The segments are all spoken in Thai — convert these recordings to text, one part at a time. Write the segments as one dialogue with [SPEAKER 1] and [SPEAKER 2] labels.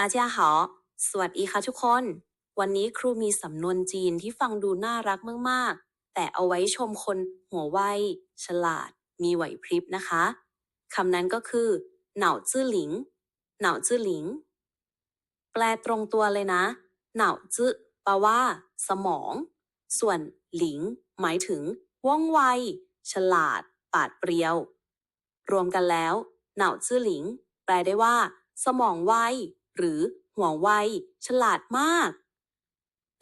[SPEAKER 1] ตาเจ้าหอสวัสดีค่ะทุกคน วันนี้ครูมีสำนวนจีนที่ฟังดูน่ารักมาก ๆ แต่เอาไว้ชมคนหัวไว ฉลาด มีไหวพริบนะคะ คำนั้นก็คือ เหน่าจื้อหลิง เหน่าจื้อหลิง แปลตรงตัวเลยนะ เหน่าจื้อแปลว่า สมอง ส่วนหลิง หมายถึง ว่องไว ฉลาด ปาดเปรียว รวมกันแล้ว เหน่าจื้อหลิง แปลได้ว่า สมองไว หรือหัวไว ฉลาดมาก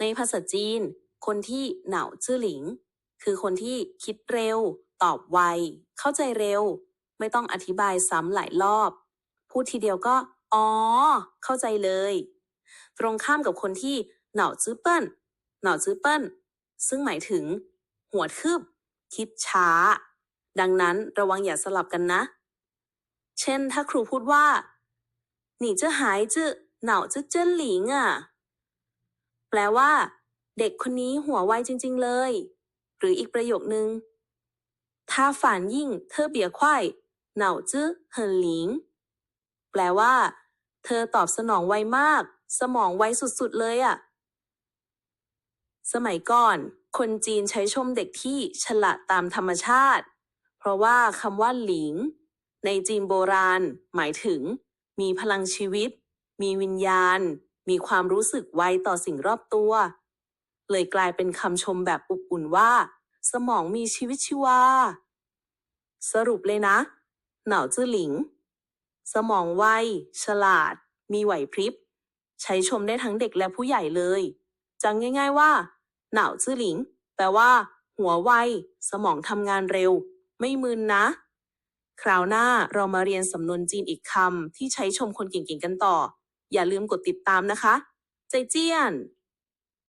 [SPEAKER 1] ในภาษาจีน คนที่เหน่าจื้อหลิง คือคนที่คิดเร็ว ตอบไว เข้าใจเร็ว ไม่ต้องอธิบายซ้ำหลายรอบ พูดทีเดียวก็ อ๋อ เข้าใจเลย ตรงข้ามกับคนที่เหน่าจื้อเปิ้นเหน่าจื้อเปิ้น ซึ่งหมายถึง หัวทึบคิดช้า ดังนั้นระวังอย่าสลับกันนะ เช่น ถ้าครูพูดว่า 你这孩子脑子真灵อ่ะ แปลว่า เด็กคนนี้หัวไวจริง ๆ เลย หรืออีกประโยคนึง他反应特别快脑子很灵แปลว่า เธอตอบสนองไวมาก สมองไวสุด ๆ เลยอ่ะ สมัยก่อน คนจีนใช้ชมเด็กที่ฉลาดตามธรรมชาติ เพราะว่าคำว่าหลิง ในจีนโบราณ หมายถึง มีพลังชีวิต มีวิญญาณ มีความรู้สึกไวต่อสิ่งรอบตัว เลยกลายเป็นคำชมแบบอบอุ่นว่า สมองมีชีวิตชีวา สรุปเลยนะ เหน่าจื้อหลิง สมองไว ฉลาด มีไหวพริบ ใช้ชมได้ทั้งเด็กและผู้ใหญ่เลยจำง่าย ๆว่า เหน่าจื้อหลิง แปลว่า หัวไว สมองทำงานเร็ว ไม่มึนนะ คราวหน้าเรามาเรียนสำนวนจีนอีกคำที่ใช้ชมคนเก่งๆกันต่อ อย่าลืมกดติดตามนะคะ ใจเจี้ยน